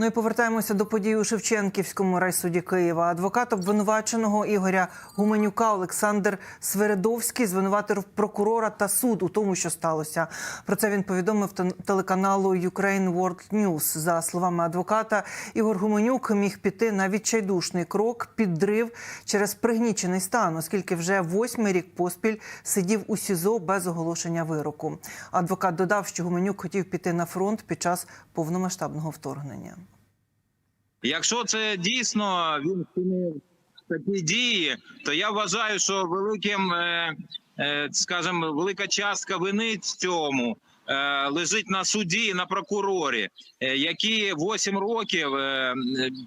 Ну і повертаємося до подій у Шевченківському райсуді Києва. Адвокат обвинуваченого Ігоря Гуменюка Олександр Свередовський звинуватив прокурора та суд у тому, що сталося. Про це він повідомив тел- телеканалу Ukraine World News. За словами адвоката, Ігор Гуменюк міг піти на відчайдушний крок, підрив через пригнічений стан, оскільки вже восьмий рік поспіль сидів у СІЗО без оголошення вироку. Адвокат додав, що Гуменюк хотів піти на фронт під час повномасштабного вторгнення. Якщо це дійсно він вчинив такі дії, то я вважаю, що великим, е, е, скажімо, велика частка вини в цьому е, лежить на суді, на прокурорі, які 8 років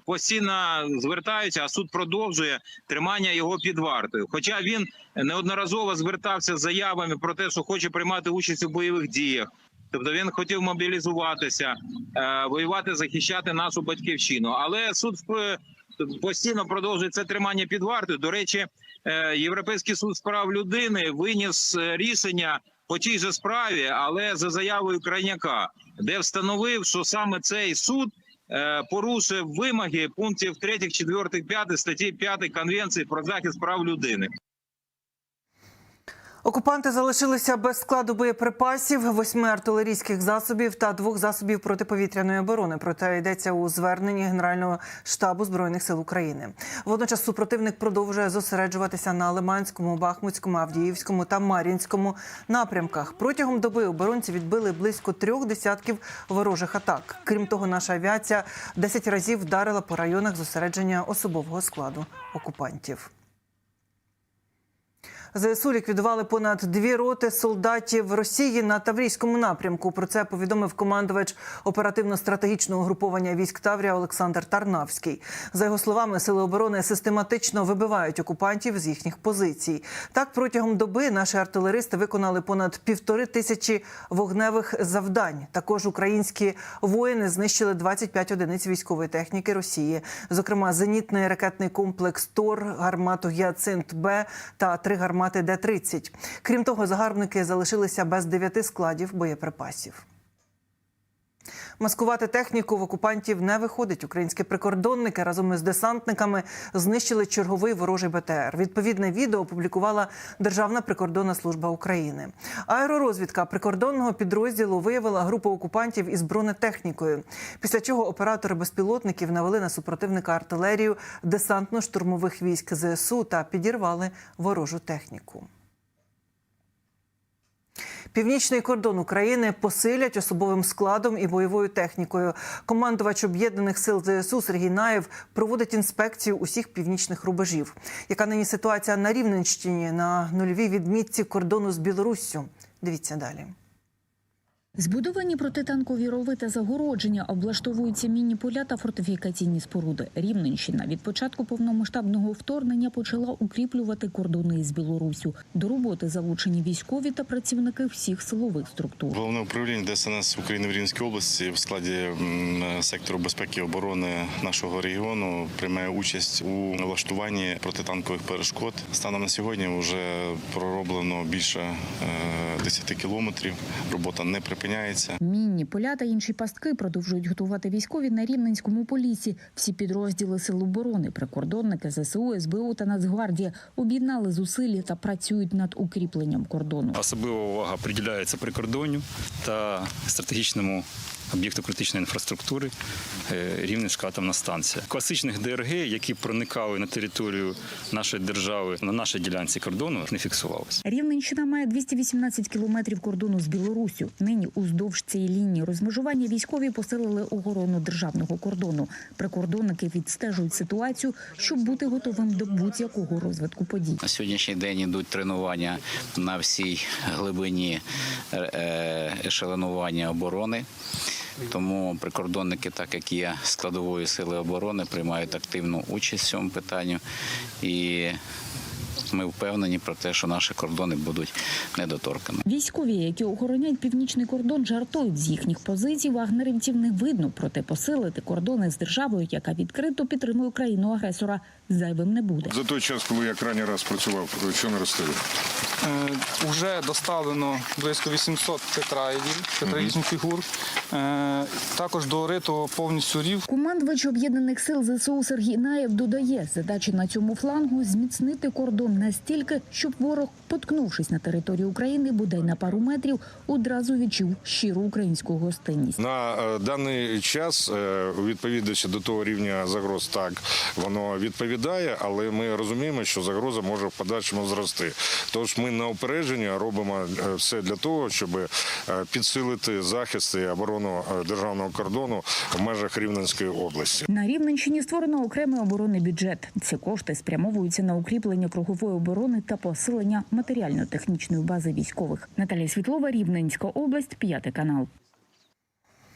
постійно звертаються, а суд продовжує тримання його під вартою. Хоча він неодноразово звертався з заявами про те, що хоче приймати участь у бойових діях. Тобто він хотів мобілізуватися, е, воювати, захищати нашу батьківщину. Але суд е, постійно продовжує це тримання під вартою. До речі, е, Європейський суд з прав людини виніс рішення по тій же справі, але за заявою крайняка, де встановив, що саме цей суд. Порушив вимоги пунктів 3, 4, 5 статті 5 Конвенції про захист прав людини. Окупанти залишилися без складу боєприпасів, восьми артилерійських засобів та двох засобів протиповітряної оборони. Про те йдеться у зверненні Генерального штабу збройних сил України. Водночас супротивник продовжує зосереджуватися на Лиманському, Бахмутському, Авдіївському та Мар'їнському напрямках. Протягом доби оборонці відбили близько трьох десятків ворожих атак. Крім того, наша авіація 10 разів вдарила по районах зосередження особового складу окупантів. ЗСУ ліквідували понад дві роти солдатів Росії на Таврійському напрямку. Про це повідомив командувач оперативно-стратегічного груповання військ Таврія Олександр Тарнавський. За його словами, сили оборони систематично вибивають окупантів з їхніх позицій. Так, протягом доби наші артилеристи виконали понад півтори тисячі вогневих завдань. Також українські воїни знищили 25 одиниць військової техніки Росії, зокрема зенітний ракетний комплекс Тор, гармату Гіацинт Б та три гармати Д-30. Крім того, загарбники залишилися без дев'яти складів боєприпасів. Маскувати техніку в окупантів не виходить. Українські прикордонники разом із десантниками знищили черговий ворожий БТР. Відповідне відео опублікувала Державна прикордонна служба України. Аеророзвідка прикордонного підрозділу виявила групу окупантів із бронетехнікою. Після чого оператори безпілотників навели на супротивника артилерію десантно-штурмових військ ЗСУ та підірвали ворожу техніку. Північний кордон України посилять особовим складом і бойовою технікою. Командувач об'єднаних сил ЗСУ Сергій Наєв проводить інспекцію усіх північних рубежів. Яка нині ситуація на Рівненщині на нульовій відмітці кордону з Білоруссю? Дивіться далі. Збудовані протитанкові рови та загородження облаштовуються міні-поля та фортифікаційні споруди. Рівненщина від початку повномасштабного вторгнення почала укріплювати кордони із Білоруссю. До роботи залучені військові та працівники всіх силових структур. Головне управління ДСНС України в Рівненській області в складі сектору безпеки і оборони нашого регіону приймає участь у влаштуванні протитанкових перешкод. Станом на сьогодні вже пророблено більше е, 10 кілометрів. Робота не припиняється. Мінні поля та інші пастки продовжують готувати військові на рівненському полісі. Всі підрозділи сил оборони, прикордонники, ЗСУ, СБУ та Нацгвардія об'єднали зусилля та працюють над укріпленням кордону. Особлива увага приділяється прикордонню та стратегічному об'єкту критичної інфраструктури е, Рівненська атомна станція. Класичних ДРГ, які проникали на територію нашої держави на нашій ділянці кордону, не фіксувалося. Рівненщина має 218 кілометрів кордону з Білоруссю. Нині уздовж цієї лінії розмежування військові посилили охорону державного кордону. Прикордонники відстежують ситуацію, щоб бути готовим до будь-якого розвитку подій. На сьогоднішній день йдуть тренування на всій глибині е, ешелонування оборони. Тому прикордонники, так як є складовою сили оборони, приймають активну участь в цьому питанні і ми впевнені про те, що наші кордони будуть недоторкані. Військові, які охороняють північний кордон, жартують з їхніх позицій. Вагнерівців не видно, проте посилити кордони з державою, яка відкрито підтримує країну агресора, зайвим не буде. За той час, коли я крайній раз працював, що на Ростові? Е, Уже доставлено близько 800 тетраїдів, тетрагічних фігур. Е, Також дорито повністю рів. Командувач об'єднаних сил ЗСУ Сергій Наєв додає, задача на цьому флангу зміцнити кордон настільки, щоб ворог, поткнувшись на територію України, бодай на пару метрів, одразу відчув щиру українську гостинність. На е, даний час, е, у відповідності до того рівня загроз, так воно відповідає, але ми розуміємо, що загроза може в подальшому зрости. Тож ми на опередження робимо е, все для того, щоб підсилити захист і оборону державного кордону в межах Рівненської області. На Рівненщині створено окремий оборонний бюджет. Ці кошти спрямовуються на укріплення кругової оборони та посилення матеріально-технічної бази військових. Наталія Світлова, Рівненська область, п'ятий канал.